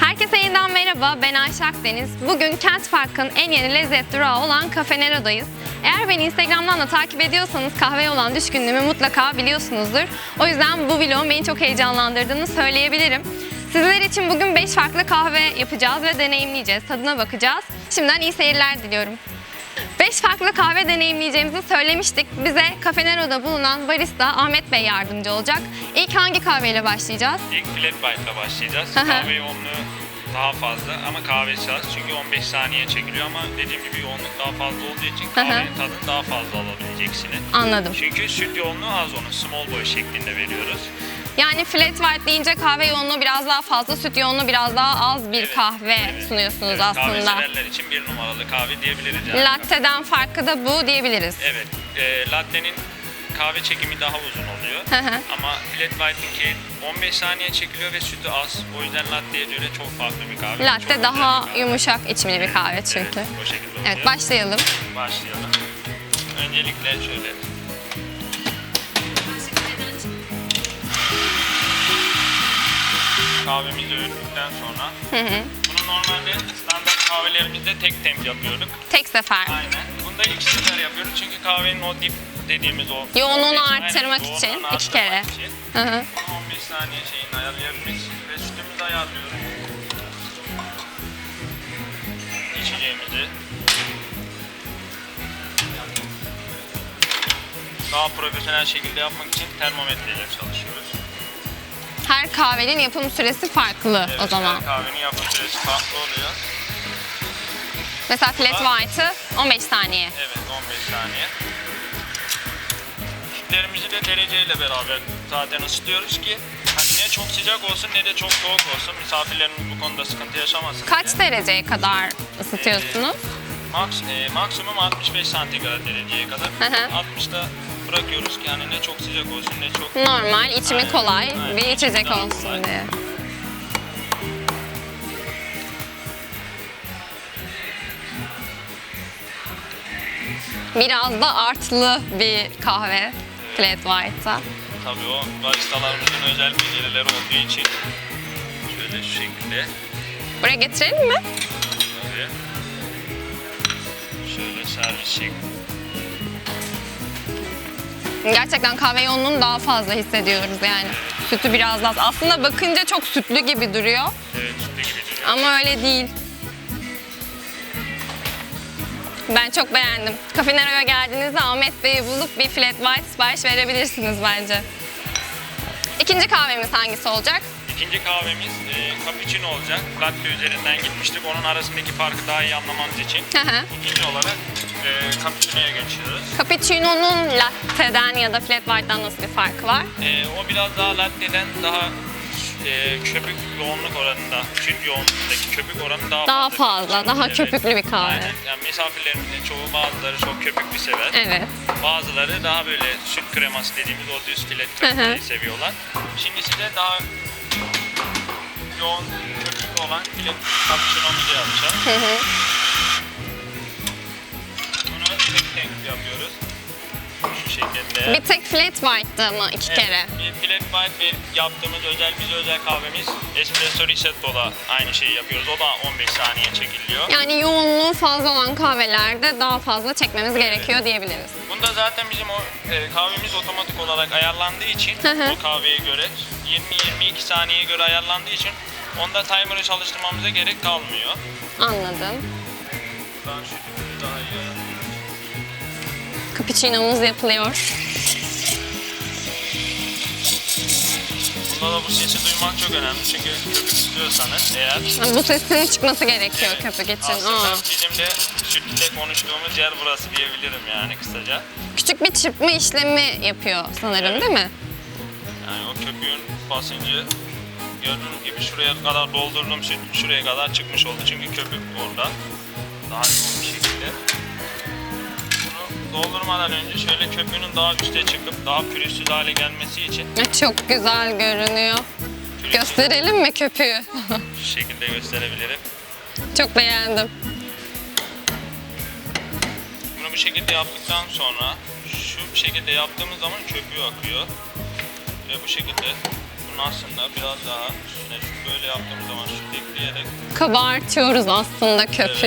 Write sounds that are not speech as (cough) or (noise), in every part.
Herkese yeniden merhaba, ben Ayşe Akdeniz. Bugün Kent Park'ın en yeni lezzet durağı olan Cafe Nero'dayız. Eğer beni Instagram'dan da takip ediyorsanız kahveye olan düşkünlüğümü mutlaka biliyorsunuzdur. O yüzden bu vlogun beni çok heyecanlandırdığını söyleyebilirim. Sizler için bugün 5 farklı kahve yapacağız ve deneyimleyeceğiz, tadına bakacağız. Şimdiden iyi seyirler diliyorum. 5 farklı kahve deneyimleyeceğimizi söylemiştik. Bize Cafe Nero'da bulunan barista Ahmet Bey yardımcı olacak. İlk hangi kahveyle başlayacağız? İlk flat white'la başlayacağız. Hı hı. Kahve yoğunluğu daha fazla ama kahvesi az çünkü 15 saniye çekiliyor ama dediğim gibi yoğunluk daha fazla olduğu için kahvenin tadını daha fazla alabileceksiniz. Anladım. Çünkü süt yoğunluğu az onun small boy şeklinde veriyoruz. Yani flat white deyince kahve yoğunluğu biraz daha fazla, süt yoğunluğu biraz daha az bir kahve sunuyorsunuz evet, aslında. Kahve severler için bir numaralı kahve diyebiliriz yani. Latte'den farkı da bu diyebiliriz. Evet. E, latte'nin kahve çekimi daha uzun oluyor. Hı hı. Ama flat white'inki 15 saniye çekiliyor ve sütü az. O yüzden latte'ye göre çok farklı bir kahve. Çok Latte güzel daha bir kahve. yumuşak içimli bir kahve çünkü. Evet, o şekilde oluyor. Evet, başlayalım. Başlayalım. Öncelikle şöyle. Kahvemizi öğüttükten sonra bunu normalde standart kahvelerimizde tek temp yapıyorduk. Tek sefer. Aynen. Bunda ilk sefer yapıyoruz çünkü kahvenin o dip dediğimiz o Yoğunluğunu 15 aynen, arttırmak yoğunluğunu için iki arttırmak kere. için Hı hı. 15 saniye şeyini ayarlayabilmek için ve sütümüzü ayarlıyoruz. İçeceğimizi daha profesyonel şekilde yapmak için termometreyle çalışıyoruz. Her kahvenin yapım süresi farklı o Evet, zaman. her kahvenin yapım süresi farklı oluyor. Mesela flat white'ı 15 saniye. Evet 15 saniye. Sütlerimizi de dereceyle beraber zaten ısıtıyoruz ki hani ne çok sıcak olsun ne de çok soğuk olsun. Misafirlerimiz bu konuda sıkıntı yaşamasın Kaç diye. dereceye kadar ısıtıyorsunuz? Maks, e, maksimum 65 santigrat dereceye kadar. Hı hı. 60'da bırakıyoruz ki yani ne çok sıcak olsun ne çok Normal, içimi Aynen, kolay aynen. bir içecek olsun kolay. diye. Biraz da artlı bir kahve flat white'a. Tabii o baristalarımızın özel becerileri olduğu için şöyle şu şekilde Buraya getirelim mi? Tabii. Şöyle servis şekli. Gerçekten kahve yoğunluğunu daha fazla hissediyoruz yani. Sütü biraz az. Aslında bakınca çok sütlü gibi duruyor Evet sütlü gibi duruyor. ama öyle değil. Ben çok beğendim. Cafe Nero'ya geldiğinizde Ahmet Bey'i bulup bir flat white sipariş verebilirsiniz bence. İkinci kahvemiz hangisi olacak? İkinci kahvemiz e, cappuccino olacak. Latte üzerinden gitmiştik. Onun arasındaki farkı daha iyi anlamamız için. Hı hı. İkinci olarak e, cappuccino'ya geçiyoruz. Cappuccino'nun latte'den ya da flat white'dan nasıl bir farkı var? E, o biraz daha latte'den daha e, köpük yoğunluk oranında, süt yoğunluğundaki köpük oranı daha, Daha fazla, daha Evet. köpüklü bir kahve. Aynen. Yani misafirlerimizin çoğu bazıları çok köpüklü sever. Evet. Bazıları daha böyle süt kreması dediğimiz o düz filet kremayı seviyorlar. Şimdi size daha yoğun köpüklü olan filet cappuccino'muzu yapacağız. Hı hı. Bunu tek tek yapıyoruz. Şu şekilde. Bir tek flat white'dı mı iki Evet, kere? Bir filet white bir yaptığımız özel bize özel kahvemiz espresso ristretto'da aynı şeyi yapıyoruz. O da 15 saniye çekiliyor. Yani yoğunluğu fazla olan kahvelerde daha fazla çekmemiz gerekiyor diyebiliriz. Bunda zaten bizim o e, kahvemiz otomatik olarak ayarlandığı için Hı hı. o kahveye göre 20-22 saniyeye göre ayarlandığı için onda timer'ı çalıştırmamıza gerek kalmıyor. Anladım. Ben şu daha iyi ayarlayayım. Cappuccino'muz yapılıyor. Bunda da bu sesi duymak çok önemli çünkü köpük istiyorsanız eğer Bu sesin çıkması gerekiyor Evet, köpük için. Aslında Aa. bizim de sütle konuştuğumuz yer burası diyebilirim yani kısaca. Küçük bir çırpma işlemi yapıyor sanırım Evet. değil mi? Yani o köpüğün basıncı gördüğünüz gibi şuraya kadar doldurdum süt şuraya kadar çıkmış oldu çünkü köpük orada. Daha yoğun bir şekilde. Bunu doldurmadan önce şöyle köpüğünün daha üste çıkıp daha pürüzsüz hale gelmesi için Çok güzel görünüyor. pürüzsüz Gösterelim mi köpüğü? (laughs) şu şekilde gösterebilirim. Çok beğendim. Bunu bu şekilde yaptıktan sonra şu şekilde yaptığımız zaman köpüğü akıyor. Ve bu şekilde bunun aslında biraz daha üstüne şu böyle yaptığımız zaman süt ekleyerek Kabartıyoruz aslında köpüğü.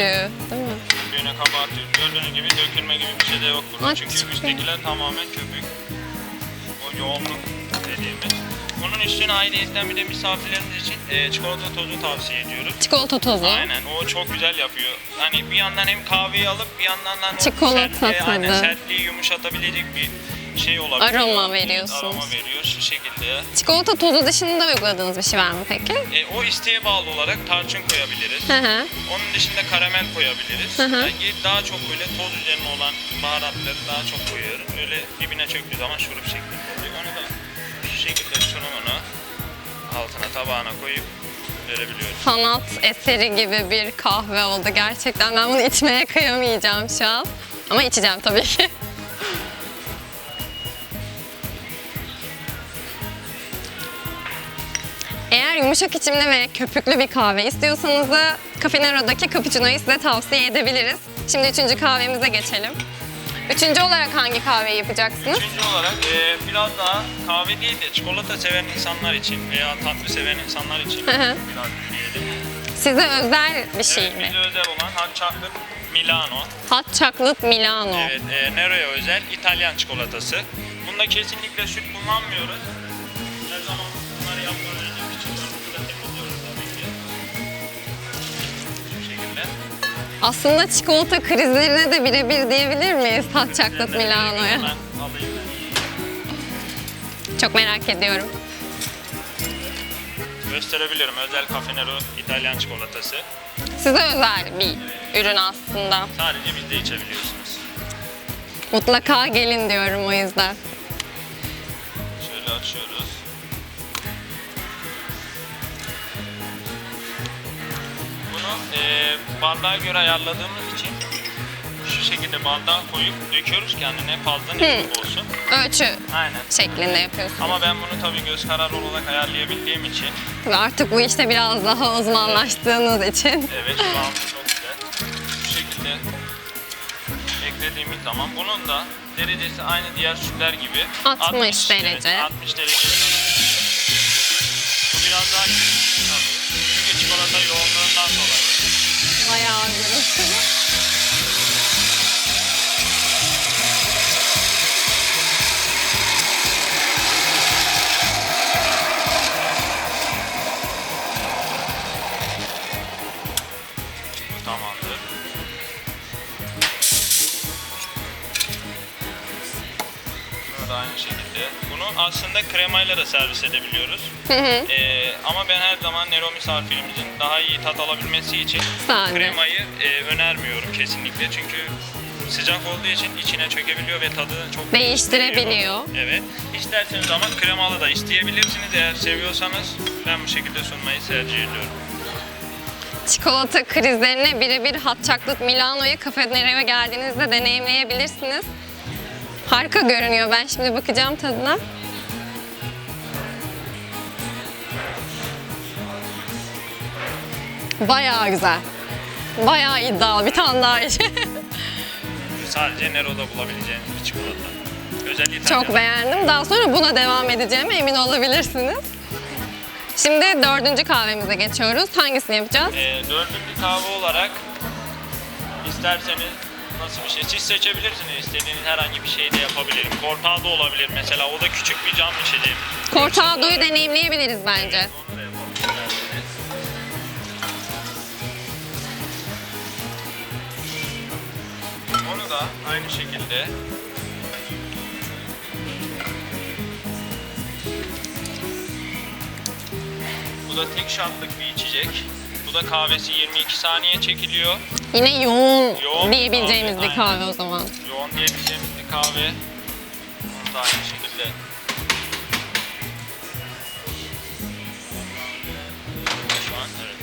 Değil mi? köpüğüne kabartıyoruz. Gördüğünüz gibi dökülme gibi bir şey de yok burada. Aa, Çünkü üsttekiler tamamen köpük. O yoğunluk dediğimiz. Bunun üstüne ayrıyetten bir de misafirlerimiz için e, çikolata tozu tavsiye ediyoruz. Çikolata tozu. Aynen o çok güzel yapıyor. Hani bir yandan hem kahveyi alıp bir yandan da o Çikolata sertliği, aynen, tadı. sertliği yumuşatabilecek bir şey olabiliyor. Aroma Evet, veriyorsunuz. aroma veriyor şu şekilde. Çikolata tozu dışında uyguladığınız bir şey var mı peki? E, o isteğe bağlı olarak tarçın koyabiliriz. Hı hı. Onun dışında karamel koyabiliriz. Hı hı. Yani daha çok böyle toz üzerine olan baharatları daha çok koyuyoruz. Böyle dibine çöktüğü zaman şurup şeklinde oluyor. Onu da şu şekilde sunumunu altına tabağına koyup verebiliyoruz. Sanat eseri gibi bir kahve oldu gerçekten. Ben bunu içmeye kıyamayacağım şu an. Ama içeceğim tabii ki. (laughs) Eğer yumuşak içimli ve köpüklü bir kahve istiyorsanız da Cafe Nero'daki cappuccino'yu size tavsiye edebiliriz. Şimdi üçüncü kahvemize geçelim. Üçüncü olarak hangi kahveyi yapacaksınız? Üçüncü olarak e, biraz daha kahve değil de çikolata seven insanlar için veya tatlı seven insanlar için biraz diyelim. Size özel bir şey Evet, mi? bize özel olan hot chocolate Milano. Hot Chocolate Milano. Evet, e, Nero'ya özel İtalyan çikolatası. Bunda kesinlikle süt kullanmıyoruz. Aslında çikolata krizlerine de birebir diyebilir miyiz Hot Chocolate Milano'ya? Çok merak ediyorum. Gösterebilirim. Özel Cafe Nero İtalyan çikolatası. Size özel bir ürün aslında. Sadece bizde içebiliyorsunuz. Mutlaka gelin diyorum o yüzden. Şöyle açıyoruz. Bardağa göre ayarladığımız için şu şekilde bardağa koyup döküyoruz ki hani ne fazla ne çok olsun. Ölçü Aynen. şeklinde yapıyorsunuz. Ama ben bunu tabii göz kararı olarak ayarlayabildiğim için Ve artık bu işte biraz daha uzmanlaştığınız için. evet kıvamı çok güzel. Şu şekilde eklediğimiz zaman bunun da derecesi aynı diğer sütler gibi 60 evet, derece. 60 derece. Bu biraz daha küçük kremayla da servis edebiliyoruz. Ee, ama ben her zaman Nero misafirimizin daha iyi tat alabilmesi için Sade. kremayı e, önermiyorum kesinlikle. Çünkü sıcak olduğu için içine çökebiliyor ve tadını çok Değiştirebiliyor. Evet. İsterseniz ama kremalı da isteyebilirsiniz. Eğer seviyorsanız ben bu şekilde sunmayı tercih ediyorum. Çikolata krizlerine birebir Hot Chocolate Milano'yu Cafe Nero'ya geldiğinizde deneyimleyebilirsiniz. Harika görünüyor. Ben şimdi bakacağım tadına. Bayağı güzel. Bayağı iddialı. Bir tane daha iç. Sadece Nero'da bulabileceğiniz bir çikolata. Özel İtalyan. Çok beğendim. Daha sonra buna devam edeceğime emin olabilirsiniz. Şimdi dördüncü kahvemize geçiyoruz. Hangisini yapacağız? Ee, dördüncü kahve olarak isterseniz nasıl bir şey siz seçebilirsiniz. İstediğiniz herhangi bir şey de yapabilirim. Cortado olabilir mesela. O da küçük bir cam içeceğim. Cortado'yu deneyimleyebiliriz bence. Onu da aynı şekilde Bu da tek şartlık bir içecek. Bu da kahvesi 22 saniye çekiliyor. Yine yoğun, Yoğun bir diyebileceğimiz kahve, bir kahve aynen. o zaman. Yoğun diyebileceğimiz bir kahve. Bunu da aynı şekilde şu an evet.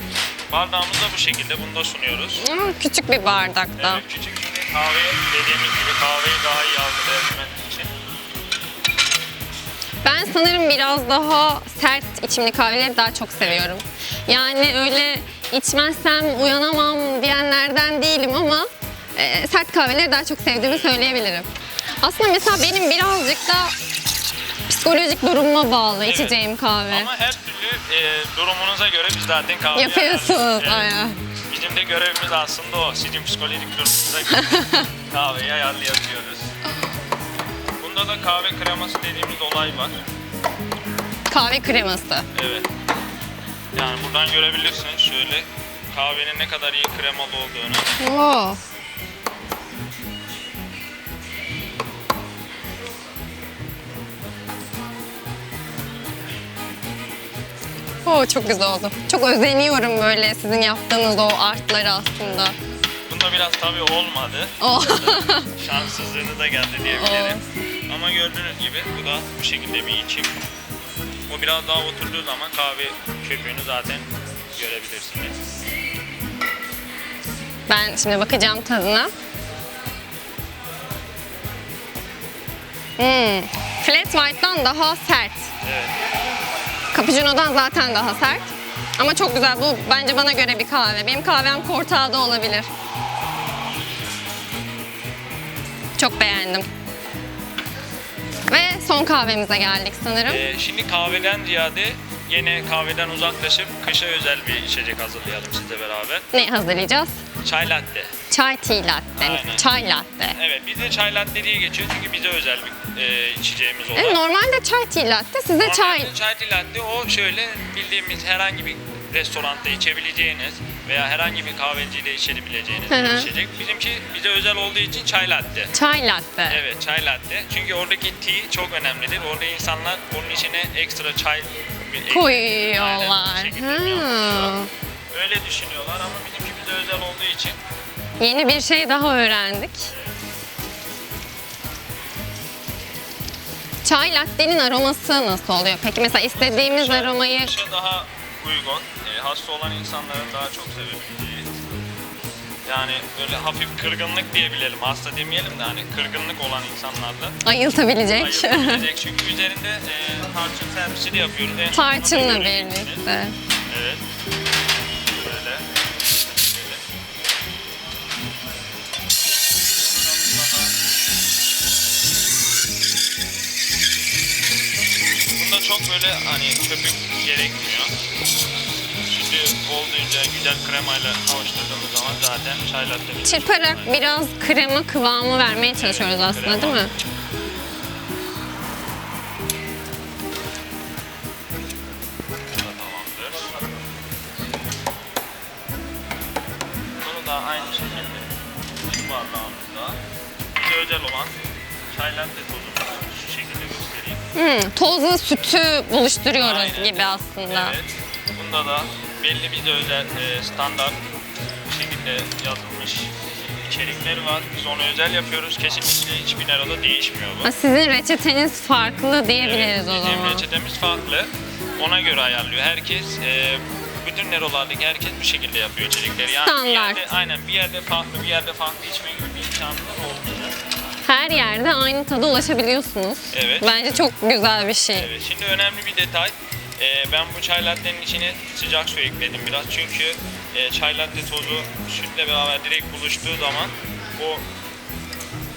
Bardağımız da bu şekilde. Bunu da sunuyoruz. Ama küçük bir bardakta. Evet, küçük kahve dediğimiz gibi kahveyi daha iyi algılayabilmeniz için. Ben sanırım biraz daha sert içimli kahveleri daha çok seviyorum. Yani öyle içmezsem uyanamam diyenlerden değilim ama e, sert kahveleri daha çok sevdiğimi söyleyebilirim. Aslında mesela benim birazcık da Psikolojik durumuma bağlı içeceğim kahve. Ama her türlü e, durumumuza göre biz zaten kahve Yapıyorsunuz. Evet. Aynen. Bizim de görevimiz aslında o. Sizin psikolojik durumunuza (laughs) kahveyi ayarlayabiliyoruz. Bunda da kahve kreması dediğimiz olay var. Kahve kreması. Evet. Yani buradan görebilirsiniz şöyle kahvenin ne kadar iyi kremalı olduğunu. Oo. Oo, çok güzel oldu. Çok özeniyorum böyle sizin yaptığınız o artları aslında. Bunda biraz tabii olmadı. Oh. (laughs) Şanssızlığını da geldi diyebilirim. Ama gördüğünüz gibi bu da bu şekilde bir içim. O biraz daha oturduğu zaman kahve köpüğünü zaten görebilirsiniz. Ben şimdi bakacağım tadına. Hmm. Flat White'dan daha sert. Evet. Cappuccino'dan zaten daha sert. Ama çok güzel. Bu bence bana göre bir kahve. Benim kahvem Cortado olabilir. Çok beğendim. Ve son kahvemize geldik sanırım. Ee, şimdi kahveden ziyade yine kahveden uzaklaşıp kışa özel bir içecek hazırlayalım sizle beraber. Ne hazırlayacağız? Çay latte. Çay tea latte. Aynen. Çay latte. Evet bizde çay latte diye geçiyor çünkü bize özel bir e, içeceğimiz olan. E, normalde çay tea latte, size çay. Normalde çay latte o şöyle bildiğimiz herhangi bir restoranda içebileceğiniz veya herhangi bir kahvecide içebileceğiniz Hı hı. bir içecek. Bizimki bize özel olduğu için çay latte. Çay latte. Evet çay latte. Çünkü oradaki tea çok önemlidir. Orada insanlar onun içine ekstra çay Koyuyorlar. Aynen, bu şekilde Ha. yapıyorlar. Öyle düşünüyorlar ama bizimki bize özel olduğu için Yeni bir şey daha öğrendik. Çay latte'nin aroması nasıl oluyor? Peki mesela istediğimiz Kışa- aromayı kışa daha uygun. E, hasta olan insanların daha çok sevebileceği. Yani böyle hafif kırgınlık diyebilelim. Hasta demeyelim de hani kırgınlık olan insanlarda ayıltabilecek. ayırabilecek. Çünkü üzerinde e, tarçın servisi de yapıyoruz. Tarçınla göreceksiniz. birlikte. Böyle hani köpük gerekmiyor. Sütü olduğunca güzel kremayla kavuşturduğumuz zaman zaten çay latte Çırparak biraz krema kıvamı vermeye çalışıyoruz aslında değil mi? Hmm, tozla sütü buluşturuyoruz Aynen. gibi aslında. Evet. Bunda da belli bize özel e, standart bir şekilde yazılmış içerikleri var. Biz onu özel yapıyoruz. Kesinlikle hiçbir nerede değişmiyor bu. Ha, Sizin reçeteniz farklı diyebiliriz Evet, o bizim zaman. reçetemiz farklı. Ona göre ayarlıyor. Herkes e, bütün nerolardaki herkes bu şekilde yapıyor içerikleri. Yani bir Standart. yerde, aynen bir yerde farklı, bir yerde farklı içme gibi bir imkanınız olmuyor. Her yerde aynı tada ulaşabiliyorsunuz. Evet. Bence çok güzel bir şey. Evet, şimdi önemli bir detay. E, ben bu çay latte'nin içine sıcak su ekledim biraz. Çünkü e, çay latte tozu sütle beraber direkt buluştuğu zaman o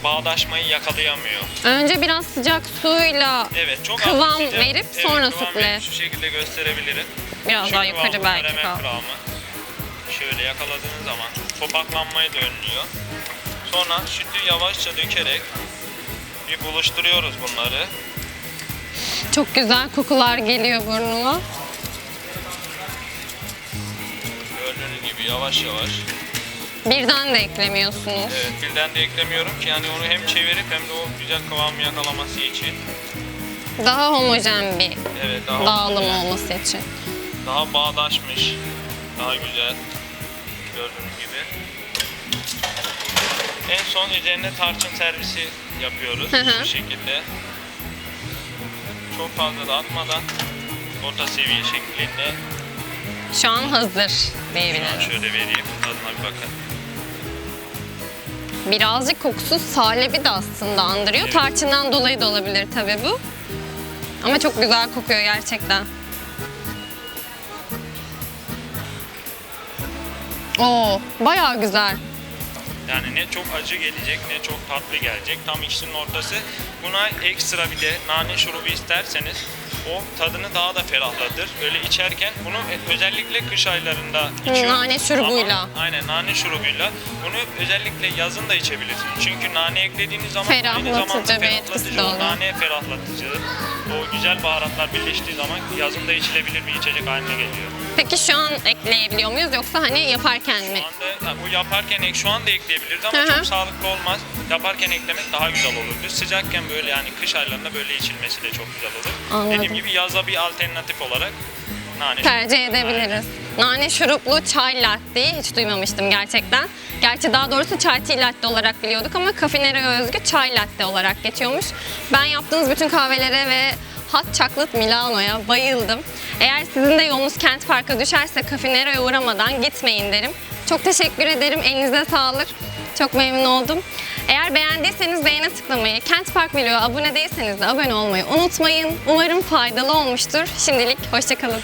bağdaşmayı yakalayamıyor. Önce biraz sıcak suyla Evet, çok Kıvam sıcak- verip sonra kıvam sütle. verip Şu şekilde gösterebilirim. biraz Şu daha yukarı belki kal. Şöyle yakaladığınız zaman topaklanmayı da önlüyor. Sonra sütü yavaşça dökerek bir buluşturuyoruz bunları. Çok güzel kokular geliyor burnuma. Gördüğünüz gibi yavaş yavaş. Birden de eklemiyorsunuz. Evet, birden de eklemiyorum ki yani onu hem çevirip hem de o güzel kıvamı yakalaması için. Daha homojen bir Evet, daha dağılım olması için. daha bağdaşmış, daha güzel. Gördüğünüz gibi. En son üzerine tarçın servisi yapıyoruz Hı hı. bu şekilde. Çok fazla da atmadan orta seviye şeklinde. Şu an hazır Şu an şöyle vereyim, tadına bir bakın. Birazcık kokusu salebi de aslında andırıyor. Evet. Tarçından dolayı da olabilir tabii bu. Ama çok güzel kokuyor gerçekten. Oo, bayağı güzel. Yani ne çok acı gelecek ne çok tatlı gelecek. Tam ikisinin ortası. buna ekstra bir de nane şurubu isterseniz o tadını daha da ferahlatır. Öyle içerken bunu özellikle kış aylarında içiyorum. nane şurubuyla. Ama- aynen nane şurubuyla. Bunu özellikle yazın da içebilirsiniz. Çünkü nane eklediğiniz zaman aynı zamanda bir ferahlatıcı, o nane ferahlatıcı. O güzel baharatlar birleştiği zaman yazın da içilebilir bir içecek haline geliyor. Peki şu an ekleyebiliyor muyuz yoksa hani yaparken mi? Şu anda ya bu yaparken ek şu anda ekleyebiliriz ama Hı hı. çok sağlıklı olmaz. Yaparken eklemek daha güzel olurdu. Sıcakken böyle yani kış aylarında böyle içilmesi de çok güzel olur. Anladım. Dediğim gibi yaza bir alternatif olarak nane Tercih şurubu. edebiliriz. Nane şuruplu çay latte hiç duymamıştım gerçekten. Gerçi daha doğrusu çay tea latte olarak biliyorduk ama Cafinero'ya özgü çay latte olarak geçiyormuş. Ben yaptığınız bütün kahvelere ve hot chocolate Milano'ya bayıldım. Eğer sizin de yolunuz Kent Park'a düşerse Cafinero'ya uğramadan gitmeyin derim. Çok teşekkür ederim. Elinize sağlık. Çok memnun oldum. Eğer beğendiyseniz beğene tıklamayı, Kent Park Video'ya abone değilseniz de abone olmayı unutmayın. Umarım faydalı olmuştur. Şimdilik hoşçakalın.